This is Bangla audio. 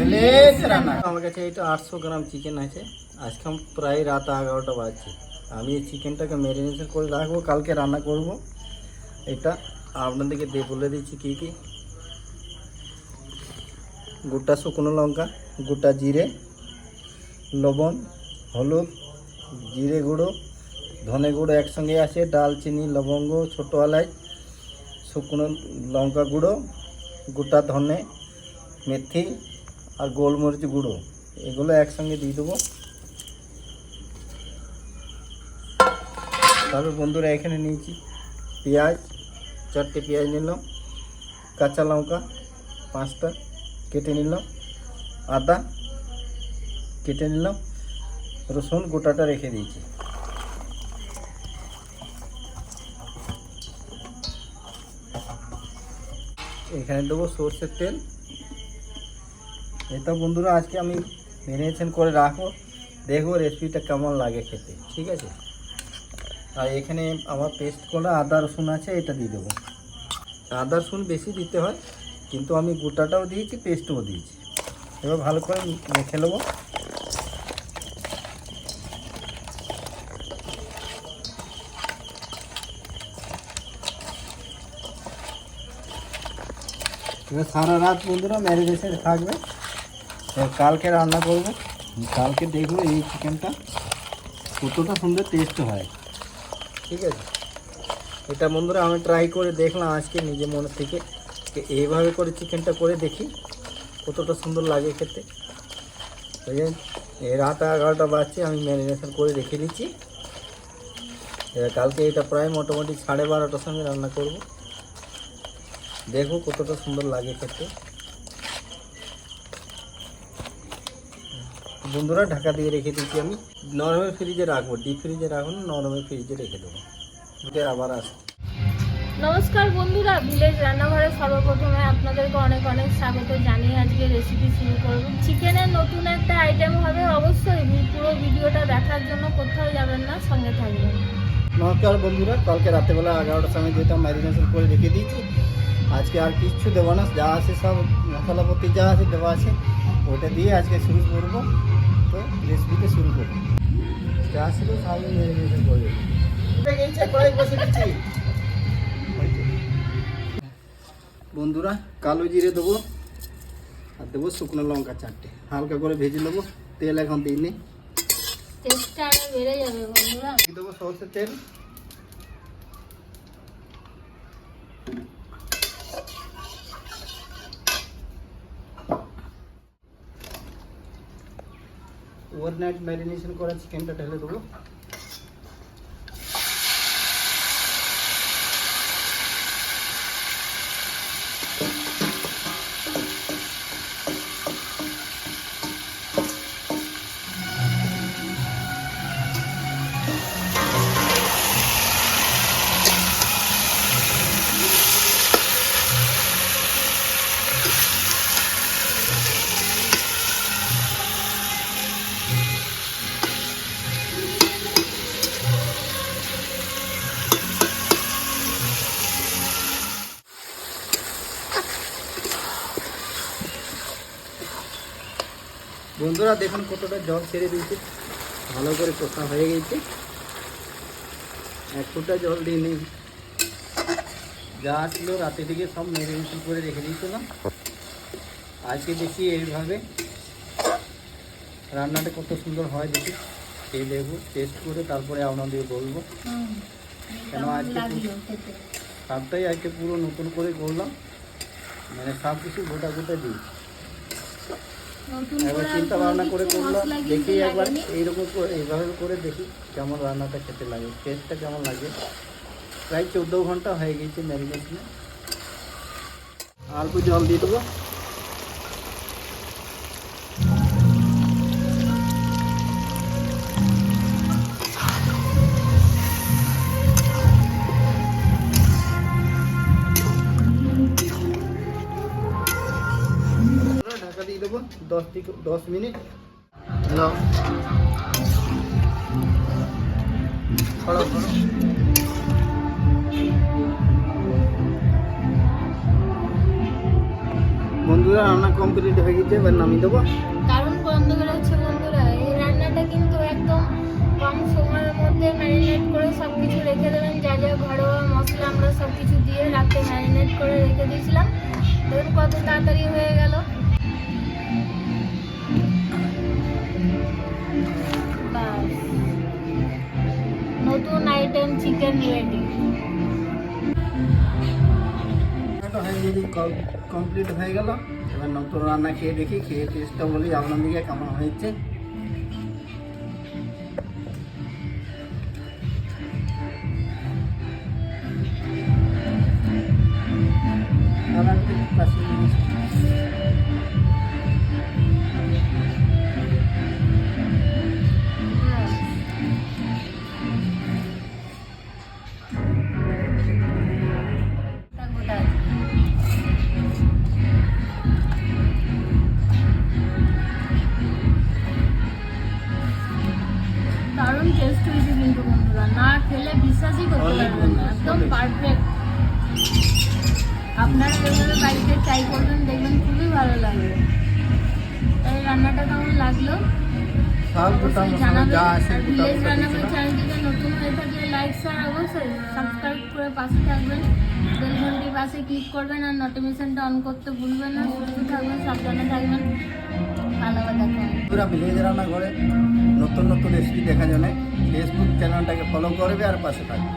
রান্না আমার কাছে এটা আটশো গ্রাম চিকেন আছে। আজকে প্রায় রাত এগারোটা বাজছে। আমি এই চিকেনটাকে ম্যারিনেশন করে রাখব, কালকে রান্না করব। এটা আপনাদেরকে দিয়ে বলে দিচ্ছি কী কী। গোটা শুকনো লঙ্কা, গোটা জিরে, লবণ, হলুদ, জিরে গুঁড়ো, ধনে গুঁড়ো একসঙ্গে আছে, ডালচিনি, লবঙ্গ, ছোটো এলাচ, শুকনো লঙ্কা গুঁড়ো, গোটা ধনে, মেথি আর গোলমরিচ গুঁড়ো, এগুলো একসঙ্গে দিয়ে দেবো। তারপর বন্ধুরা এখানে নিয়েছি পেঁয়াজ, চারটে পেঁয়াজ নিলাম, কাঁচা লঙ্কা, পাঁচটা কেটে নিলাম, আদা কেটে নিলাম, রসুন গোটাটা রেখে দিয়েছি। এখানে দেবো সর্ষের তেল এটা বন্ধুরা, আজকে আমি ম্যারিনেশন করে রাখব। দেখব রেসিপিটা কেমন লাগে খেতে, ঠিক আছে? আর এখানে আমার পেস্ট করা আদা, রসুন আছে, এটা দিয়ে দেবো। আদা, রসুন বেশি দিতে হয়, কিন্তু আমি গোটাটাও দিয়েছি পেস্টও দিয়েছি। এবার ভালো করে মেখে নেব। এবার সারা রাত বন্ধুরা ম্যারিনেশন থাকবে। কালকে রান্না করব। কালকে দেখব এই চিকেনটা কতটা সুন্দর টেস্ট হয়। ঠিক আছে? এটা বন্ধুরা আমি ট্রাই করে দেখলাম আজকে নিজে মনে থেকে এইভাবে করে চিকেনটা করে দেখি কতটা সুন্দর লাগে খেতে। এই রাত এগারোটা বাজছে, আমি ম্যারিনেশন করে রেখে দিচ্ছি। কালকে এটা প্রায় মোটামুটি সাড়ে বারোটার সঙ্গে রান্না করব। দেখো কতটা সুন্দর লাগে খেতে। বন্ধুরা ঢাকা দিয়ে রেখে দিচ্ছি আমি। নরমের ফ্রিজে রাখব ডিপ ফ্রিজে রাখব না ফ্রিজে রেখে দেবো। এটা আবার আসব নমস্কার বন্ধুরা ভিলেজ রান্নাঘরে সর্বপ্রথমে আপনাদেরকে অনেক অনেক স্বাগত জানিয়ে আজকে রেসিপি শুরু করব। চিকেনের নতুন একটা আইটেম হবে অবশ্যই পুরো ভিডিওটা দেখার জন্য কোথাও যাবেন না সঙ্গে থাকবেন। নমস্কার বন্ধুরা কালকে রাতেবেলা এগারোটার সময় যেটা ম্যারিনেশন করে রেখে দিয়েছি আজকে আর কিচ্ছু দেবো না যা আছে সব মশলাপত্তি যা আছে দেওয়া আছে। ওটা দিয়ে আজকে শুরু করব। তো রেসিপিতে শুরু করব। যা ছিল সবই বন্ধুরা কালো জিরে দেবো আর দেবো শুকনো লঙ্কা চারটে। হালকা করে ভেজে নেব। তেল এখন দিইনি। টেস্টটা আরও বেড়ে যাবে বন্ধুরা। দেবো সরষের তেল। ওভারনাইট ম্যারিনেশন করা চিকেনটা ঢেলে দেবো বন্ধুরা দেখুন কতটা জল ছেড়ে দিয়েছে। ভালো করে কষা হয়ে গেছে। এক ফুটা জল দিয়ে নেই যা ছিল রাতে থেকে সব ম্যারিনেশন করে রেখে দিয়েছিলাম। আজকে দেখি এইভাবে রান্নাটা কত সুন্দর হয় দেখি। খেয়ে দেখব টেস্ট করে তারপরে আপনাদের বলব। কেন আজকে সবটাই আজকে পুরো নতুন করে করলাম। মানে সব কিছু গোটা গোটা দিই নতুন একবার চিন্তা ভাবনা করে করলাম দেখি একবার এইরকম করে এইভাবে করে দেখি কেমন রান্নাটা খেতে লাগে টেস্টটা কেমন লাগে। প্রায় চোদ্দ ঘণ্টা হয়ে গেছে ম্যারিনেশনে অল্প জল দিয়ে দেবো। দশ থেকে দশ মিনিট। হ্যালো ছড়ো ছড়ো বন্ধুরা, রান্না কমপ্লিট হয়ে গেছে, এবার নামিয়ে দেবো। দারুণ গন্ধ বেরোচ্ছে বন্ধুরা। এই রান্নাটা কিন্তু একদম কম সময়ের মধ্যে ম্যারিনেট করে সব কিছু রেখে দেবেন। যা যা ঘরোয়া মশলা আমরা সব কিছু দিয়ে রাতে ম্যারিনেট করে রেখে দিয়েছিলাম। দেখুন কত তাড়াতাড়ি হয়ে নতুন আইটেম চিকেন রেডি কমপ্লিট হয়ে গেল এবার নতুন রান্না খেয়ে দেখি, খেয়ে টেস্টটা বলি। আপনাদেরকে কেমন হয়েছে? খেলে বিশ্বাসই করতে পারবেন না। একদম পারফেক্ট আপনারা এভাবে বাড়িতে ট্রাই করবেন দেখবেন খুবই ভালো লাগবে। তাই রান্নাটা কেমন লাগল? ভিলেজ রান্নাঘর চ্যানেলটিতে নতুন হয়ে থাকলে লাইক শেয়ার অবশ্যই সাবস্ক্রাইব করে পাশে থাকবেন। বেল ঘন্টির পাশে ক্লিক করবেন আর নোটিফিকেশনটা অন করতে ভুলবেন না। সুস্থ থাকবেন সাবধানে থাকবেন। পুরা ভিলেজ রান্না ঘরে নতুন নতুন রেসিপি দেখা জানে ফেসবুক চ্যানেলটাকে ফলো করবে আর পাশে থাকবে।